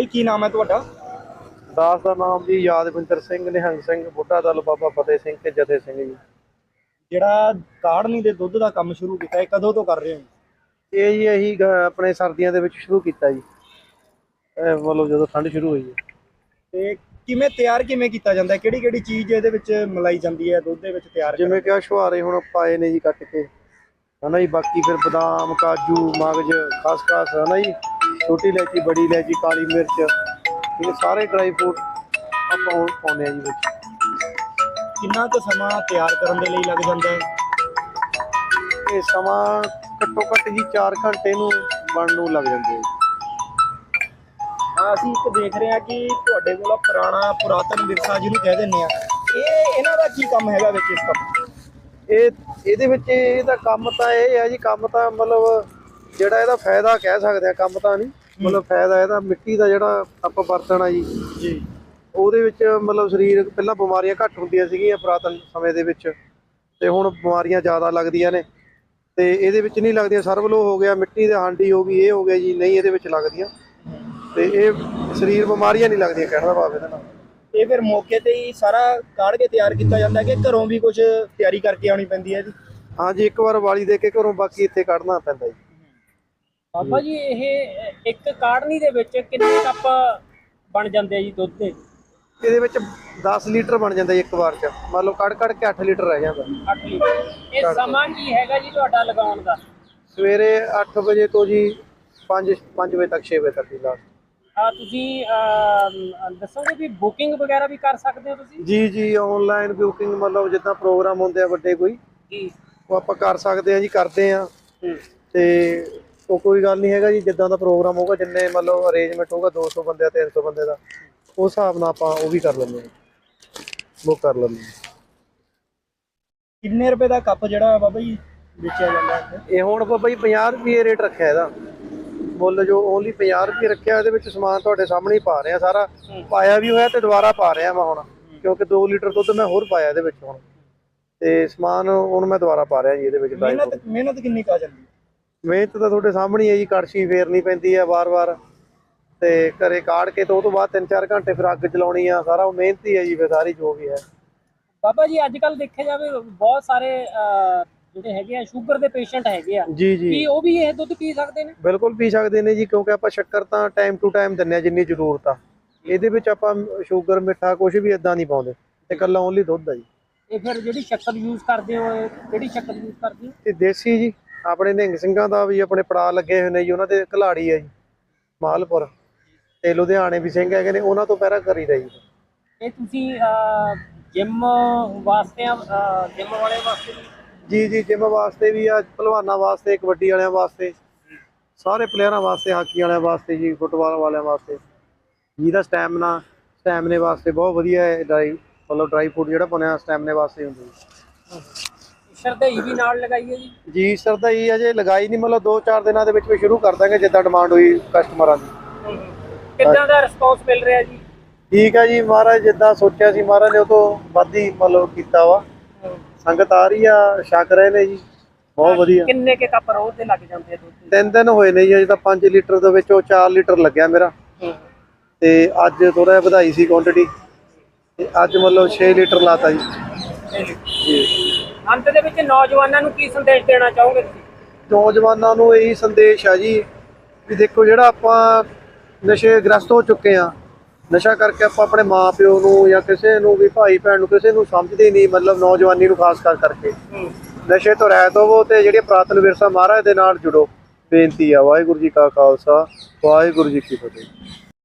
ਜੀ ਕੀ ਨਾਮ ਹੈ ਤੁਹਾਡਾ? ਦਾਸ ਦਾ ਨਾਮ ਜੀ ਯਾਦਵਿੰਦਰ ਸਿੰਘ ਨਿਹੰਗ ਸਿੰਘ ਬੁੱਢਾ ਦਲ ਬਾਬਾ ਫਤਿਹ ਸਿੰਘ ਤੇ ਜਥੇ ਸਿੰਘ ਜੀ। ਜਿਹੜਾ ਕਾੜਨੀ ਦੇ ਦੁੱਧ ਦਾ ਕੰਮ ਸ਼ੁਰੂ ਕੀਤਾ ਇਹ ਕਦੋਂ ਤੋਂ ਕਰ ਰਹੇ ਹੋ? ਇਹ ਜੀ ਗ- ਆਪਣੇ ਸਰਦੀਆਂ ਦੇ ਵਿੱਚ ਸ਼ੁਰੂ ਕੀਤਾ ਜੀ। ਇਹ ਮਤਲਬ ਜਦੋਂ ਠੰਡ ਸ਼ੁਰੂ ਹੋਈ ਹੈ। ਤੇ ਕਿਵੇਂ ਤਿਆਰ ਕਿਵੇਂ ਕੀਤਾ ਜਾਂਦਾ ਹੈ? ਕਿਹੜੀ ਕਿਹੜੀ ਚੀਜ਼ ਇਹਦੇ ਵਿੱਚ ਮਿਲਾਈ ਜਾਂਦੀ ਹੈ ਦੁੱਧ ਦੇ ਵਿੱਚ ਤਿਆਰ ਕਰਨ ਜਿਵੇਂ ਕਿ ਆ ਛੁਹਾਰੇ ਹੁਣ ਪਾਏ ਨੇ ਜੀ ਕੱਟ ਕੇ। ਹਨਾ ਜੀ ਬਾਕੀ ਫਿਰ ਬਦਾਮ ਕਾਜੂ ਮਗਜ ਖਸਖਸ ਹਨਾ ਜੀ। ਛੋਟੀ ਇਲਾਇਚੀ ਬੜੀ ਇਲਾਇਚੀ ਕਾਲੀ ਮਿਰਚ ਇਹ ਸਾਰੇ ਡਰਾਈ ਫਰੂਟ ਆਪਾਂ ਪਾਉਂਦੇ ਆ ਜੀ ਵਿੱਚ। ਕਿੰਨਾ ਕੁ ਸਮਾਂ ਤਿਆਰ ਕਰਨ ਦੇ ਲਈ ਲੱਗ ਜਾਂਦਾ ਹੈ? ਇਹ ਸਮਾਂ ਘੱਟੋ ਘੱਟ ਜੀ 4 ਘੰਟੇ ਨੂੰ ਬਣਨ ਨੂੰ ਲੱਗ ਜਾਂਦੇ ਆ ਹਾਂ ਅਸੀਂ ਇੱਕ ਦੇਖ ਰਹੇ ਹਾਂ ਕਿ ਤੁਹਾਡੇ ਕੋਲ ਪੁਰਾਣਾ ਪੁਰਾਤਨ ਵਿਰਸਾ ਜਿਹਨੂੰ ਕਹਿ ਦਿੰਦੇ ਆ ਇਹ ਇਹਨਾਂ ਦਾ ਕੀ ਕੰਮ ਹੈਗਾ ਵਿੱਚ ਇਸ ਕੰਮ? ਇਹ ਇਹਦੇ ਵਿੱਚ ਇਹਦਾ ਕੰਮ ਤਾਂ ਇਹ ਹੈ ਜੀ ਕੰਮ ਤਾਂ ਮਤਲਬ ਜਿਹੜਾ ਇਹਦਾ ਫਾਇਦਾ ਕਹਿ ਸਕਦੇ ਆ ਕੰਮ ਤਾਂ ਨਹੀਂ ਮਤਲਬ ਫਾਇਦਾ ਇਹਦਾ ਮਿੱਟੀ ਦਾ ਜਿਹੜਾ ਆਪਾਂ ਵਰਤਣਾ ਜੀ। ਜੀ। ਉਹਦੇ ਵਿੱਚ ਮਤਲਬ ਸਰੀਰ ਪਹਿਲਾਂ ਬਿਮਾਰੀਆਂ ਘੱਟ ਹੁੰਦੀਆਂ ਸੀਗੀਆਂ ਪੁਰਾਤਨ ਸਮੇਂ ਦੇ ਵਿੱਚ ਤੇ ਹੁਣ ਬਿਮਾਰੀਆਂ ਜ਼ਿਆਦਾ ਲੱਗਦੀਆਂ ਨੇ। ਤੇ ਇਹਦੇ ਵਿੱਚ ਨਹੀਂ ਲੱਗਦੀਆਂ ਸਰਵਲੋ ਹੋ ਗਿਆ ਮਿੱਟੀ ਦੇ ਹਾਂਡੀ ਹੋ ਗਈ ਇਹ ਹੋ ਗਿਆ ਜੀ ਨਹੀਂ ਇਹਦੇ ਵਿੱਚ ਲੱਗਦੀਆਂ। ਤੇ ਇਹ ਸਰੀਰ ਬਿਮਾਰੀਆਂ ਨਹੀਂ ਲੱਗਦੀਆਂ ਕਹਿਣ ਦਾ ਭਾਵ ਇਹਦਾ ਨਾਲ। ਇਹ ਫਿਰ ਮੌਕੇ ਤੇ ਹੀ ਸਾਰਾ ਕਾੜ ਕੇ ਤਿਆਰ ਕੀਤਾ ਜਾਂਦਾ ਹੈ ਕਿ ਘਰੋਂ ਵੀ ਕੁਝ ਤਿਆਰੀ ਕਰਕੇ ਆਉਣੀ ਪੈਂਦੀ ਹੈ ਜੀ? ਹਾਂਜੀ ਇੱਕ ਵਾਰ ਵਾਲੀ ਦੇ ਕੇ ਘਰੋਂ ਬਾਕੀ ਇੱਥੇ ਕੱਢਣਾ ਪੈਂਦਾ ਜੀ। ਬਾਬਾ ਜੀ ਇਹ ਇੱਕ ਕਾੜਨੀ ਦੇ ਵਿੱਚ ਕਿੰਨੇ ਕੱਪ ਬਣ ਜਾਂਦੇ ਆ ਜੀ ਦੁੱਧ ਦੇ? ਇਹਦੇ ਵਿੱਚ 10 ਲੀਟਰ ਬਣ ਜਾਂਦਾ ਜੀ ਇੱਕ ਵਾਰ ਚ। ਮੰਨ ਲਓ ਕੱਢ ਕੱਢ ਕੇ 8 ਲੀਟਰ ਰਹਿ ਜਾਂਦਾ। 8 ਲੀਟਰ। ਇਹ ਸਮਾਂ ਕੀ ਹੈਗਾ ਜੀ ਤੁਹਾਡਾ ਲਗਾਉਣ ਦਾ? ਸਵੇਰੇ 8 ਵਜੇ ਤੋਂ ਜੀ 5 5 ਵਜੇ ਤੱਕ 6 ਵਜੇ ਤੱਕ ਦੀ ਲਾਸਟ ਆ ਤੁਸੀਂ ਦੱਸੋਗੇ ਵੀ ਬੁਕਿੰਗ ਵਗੈਰਾ ਵੀ ਕਰ ਸਕਦੇ ਹੋ ਤੁਸੀਂ? ਜੀ ਜੀ ਆਨਲਾਈਨ ਬੁਕਿੰਗ ਮਤਲਬ ਜਿੱਦਾਂ ਪ੍ਰੋਗਰਾਮ ਹੁੰਦੇ ਆ ਵੱਡੇ ਕੋਈ ਜੀ। ਉਹ ਆਪਾਂ ਕਰ ਸਕਦੇ ਆ ਜੀ ਕਰਦੇ ਆ ਤੇ ਉਹ ਕੋਈ ਗੱਲ ਨਹੀਂ ਹੈਗਾ ਜੀ ਜਿੱਦਾਂ ਦਾ ਪ੍ਰੋਗਰਾਮ ਹੋਊਗਾ ਜਿੰਨੇ ਮਤਲਬ ਅਰੇਂਜਮੈਂਟ ਹੋਊਗਾ 200 ਬੰਦੇ ਦਾ 300 ਬੰਦੇ ਦਾ ਉਸ ਹਿਸਾਬ ਨਾਲ ਆਪਾਂ ਉਹ ਵੀ ਕਰ ਲੈਂਦੇ ਆ ਬੁੱਕ ਕਰ ਲੈਂਦੇ ਆ ਕਿੰਨੇ ਰੁਪਏ ਦਾ ਕੱਪ ਜਿਹੜਾ ਬਾਬਾ ਜੀ ਵੇਚਿਆ ਜਾਂਦਾ ਹੈ? ਇਹ ਹੁਣ ਬਾਬਾ ਜੀ 50 ਰੁਪਏ ਰੇਟ ਰੱਖਿਆ ਇਹਦਾ। ਮੁੱਲ ਜੋ ਓਨਲੀ 50 ਰੁਪਏ ਰੱਖਿਆ ਇਹਦੇ ਵਿੱਚ ਸਮਾਨ ਤੁਹਾਡੇ ਸਾਹਮਣੇ ਹੀ ਪਾ ਰਿਹਾ ਸਾਰਾ। ਪਾਇਆ ਵੀ ਹੋਇਆ ਤੇ ਦੁਬਾਰਾ ਪਾ ਰਿਹਾ ਮੈਂ ਹੁਣ ਕਿਉਂਕਿ 2 ਲੀਟਰ ਦੁੱਧ ਮੈਂ ਹੋਰ ਪਾਇਆ ਇਹਦੇ ਵਿੱਚ ਹੁਣ। ਤੇ ਸਮਾਨ ਹੁਣ ਮੈਂ ਦੁਬਾਰਾ ਪਾ ਰਿਹਾ ਜੀ ਇਹਦੇ ਵਿੱਚ। ਮਿਹਨਤ ਮਿਹਨਤ ਕਿੰਨੀ ਕਾ ਜਾਂਦੀ ਹੈ? ਮਿਹਨਤ ਤਾਂ ਤੁਹਾਡੇ ਸਾਹਮਣੇ ਹੀ ਜੀ ਕੜਛੀ ਫੇਰਨੀ ਪੈਂਦੀ ਹੈ ਵਾਰ-ਵਾਰ। ਤੇ ਘਰੇ ਕਾੜ ਕੇ ਤੇ ਉਹ ਤੋਂ ਬਾਅਦ 3-4 ਘੰਟੇ ਫਿਰ ਅੱਗ ਚਲਾਉਣੀ ਆ ਸਾਰਾ ਉਹ ਮਿਹਨਤ ਹੀ ਹੈ ਜੀ ਫਿਰ ਸਾਰੀ ਜੋ ਵੀ ਹੈ। ਬਾਬਾ ਜੀ ਅੱਜ ਕੱਲ ਦੇਖਿਆ ਜਾਵੇ ਬਹੁਤ ਸਾਰੇ ਜਿਹੜੇ ਹੈਗੇ ਆ ਸ਼ੂਗਰ ਦੇ ਪੇਸ਼ੈਂਟ ਹੈਗੇ ਆ। ਜੀ ਜੀ। ਕੀ ਉਹ ਵੀ ਇਹ ਦੁੱਧ ਪੀ ਸਕਦੇ ਨੇ? ਬਿਲਕੁਲ ਪੀ ਸਕਦੇ ਨੇ ਜੀ ਕਿਉਂਕਿ ਆਪਾਂ ਸ਼ੱਕਰ ਤਾਂ ਟਾਈਮ ਟੂ ਟਾਈਮ ਦਿੰਨੇ ਆ ਜਿੰਨੀ ਜ਼ਰੂਰਤ ਆ। ਇਹਦੇ ਵਿੱਚ ਆਪਾਂ ਸ਼ੂਗਰ ਮਿੱਠਾ ਕੁਝ ਵੀ ਇਦਾਂ ਨਹੀਂ ਪਾਉਂਦੇ ਤੇ ਕੱਲਾ ਓਨਲੀ ਦੁੱਧ ਆ ਜੀ। ਇਹ ਫਿਰ ਜਿਹੜੀ ਸ਼ੱਕਰ ਯੂਜ਼ ਕਰਦੇ ਹੋ ਇਹ ਕਿਹੜੀ ਸ਼ੱਕਰ ਯੂਜ਼ ਕਰਦੇ ਹੋ? ਤੇ ਦੇਸੀ ਜੀ। ਆਪਣੇ ਨਿਹੰਗ ਸਿੰਘਾਂ ਦਾ ਵੀ ਆਪਣੇ ਪੜਾ ਲੱਗੇ ਹੋਏ ਨੇ ਜੀ ਉਹਨਾਂ ਦੇ ਘਲਾੜੀ ਹੈ ਜੀ ਮਾਲਪੁਰ ਤੇ ਲੁਧਿਆਣੇ ਵੀ ਸਿੰਘ ਹੈਗੇ ਨੇ ਉਹਨਾਂ ਤੋਂ ਪਹਿਰਾ ਕਰੀਦਾ ਜੀ। ਇਹ ਤੁਸੀਂ ਜਿਮ ਵਾਸਤੇ ਜਿਮ ਵਾਲੇ ਵਾਸਤੇ ਜੀ ਜੀ ਜਿਮ ਵਾਸਤੇ ਵੀ ਆ ਪਹਿਲਵਾਨਾਂ ਵਾਸਤੇ ਕਬੱਡੀ ਵਾਲਿਆਂ ਵਾਸਤੇ ਸਾਰੇ ਪਲੇਅਰਾਂ ਵਾਸਤੇ ਹਾਕੀ ਵਾਲਿਆਂ ਵਾਸਤੇ ਜੀ ਫੁੱਟਬਾਲ ਵਾਲਿਆਂ ਵਾਸਤੇ। ਜਿਹਦਾ ਸਟੈਮਨਾ ਸਟੈਮਨੇ ਵਾਸਤੇ ਬਹੁਤ ਵਧੀਆ ਹੈ ਡਰਾਈ ਮਤਲਬ ਡਰਾਈ ਫੂਡ ਜਿਹੜਾ ਬਣਿਆ ਸਟੈਮਨੇ ਵਾਸਤੇ ਹੁੰਦਾ ਜੀ। ਸ਼ਰਦਈ ਵੀ ਨਾਲ ਲਗਾਈਏ ਜੀ? ਜੀ ਸਰ ਤਾਂ ਇਹ ਅਜੇ ਲਗਾਈ ਨਹੀਂ ਮਤਲਬ 2-4 ਦਿਨਾਂ ਦੇ ਵਿੱਚ ਵੀ ਸ਼ੁਰੂ ਕਰ ਦਾਂਗੇ ਜਿੱਦਾਂ ਡਿਮਾਂਡ ਹੋਈ ਕਸਟਮਰਾਂ ਦੀ ਕਿੱਦਾਂ ਦਾ ਰਿਸਪੌਂਸ ਮਿਲ ਰਿਹਾ ਜੀ? ਠੀਕ ਆ ਜੀ ਮਹਾਰਾਜ ਜਿੱਦਾਂ ਸੋਚਿਆ ਸੀ ਮਹਾਰਾਜ ਨੇ ਉਹ ਤੋਂ ਵੱਧ ਹੀ ਮਤਲਬ ਕੀਤਾ ਵਾ। ਸੰਗਤ ਆ ਰਹੀ ਆ ਛਕ ਰਹੇ ਨੇ ਜੀ ਬਹੁਤ ਵਧੀਆ। ਕਿੰਨੇ ਕੇ ਕੱਪ ਰੋਜ਼ ਦੇ ਲੱਗ ਜਾਂਦੇ ਆ ਦੁੱਧ ਤਿੰਨ ਦਿਨ ਹੋਏ ਨੇ ਜੀ ਅਜੇ ਤਾਂ 5 ਲੀਟਰ ਦੇ ਵਿੱਚੋਂ 4 ਲੀਟਰ ਲੱਗਿਆ ਮੇਰਾ। ਤੇ ਅੱਜ ਥੋੜਾ ਜਿਹਾ ਵਧਾਈ ਸੀ ਕੁਆਂਟੀਟੀ ਤੇ ਅੱਜ ਮਤਲਬ 6 ਲੀਟਰ ਲਾਤਾ ਜੀ। ਜੀ। ਅੰਤ ਦੇ ਵਿੱਚ ਨੌਜਵਾਨਾਂ ਨੂੰ ਕੀ ਸੰਦੇਸ਼ ਦੇਣਾ ਚਾਹੋਗੇ ਤੁਸੀਂ? ਨੌਜਵਾਨਾਂ ਨੂੰ ਇਹੀ ਸੰਦੇਸ਼ ਆ ਜੀ ਵੀ ਦੇਖੋ ਜਿਹੜਾ ਆਪਾਂ ਨਸ਼ੇ ਗ੍ਰਸਤ ਹੋ ਚੁੱਕੇ ਆ ਨਸ਼ਾ ਕਰਕੇ ਆਪਾਂ ਆਪਣੇ ਮਾਪਿਓ ਨੂੰ ਜਾਂ ਕਿਸੇ ਨੂੰ ਵੀ ਭਾਈ ਭੈਣ ਨੂੰ ਕਿਸੇ ਨੂੰ ਸਮਝਦੇ ਨਹੀਂ ਮਤਲਬ ਨੌਜਵਾਨੀ ਨੂੰ ਖਾਸ ਕਰ ਕਰਕੇ। ਨਸ਼ੇ ਤੋਂ ਰਹਿਤ ਹੋਵੋ ਤੇ ਜਿਹੜੇ ਪ੍ਰਾਤਨ ਵਿਰਸਾ ਮਹਾਰਾਜ ਦੇ ਨਾਲ ਜੁੜੋ। ਬੇਨਤੀ ਆ ਵਾਹਿਗੁਰੂ ਜੀ ਕਾ ਖਾਲਸਾ ਵਾਹਿਗੁਰੂ ਜੀ ਕੀ ਫਤਿਹ।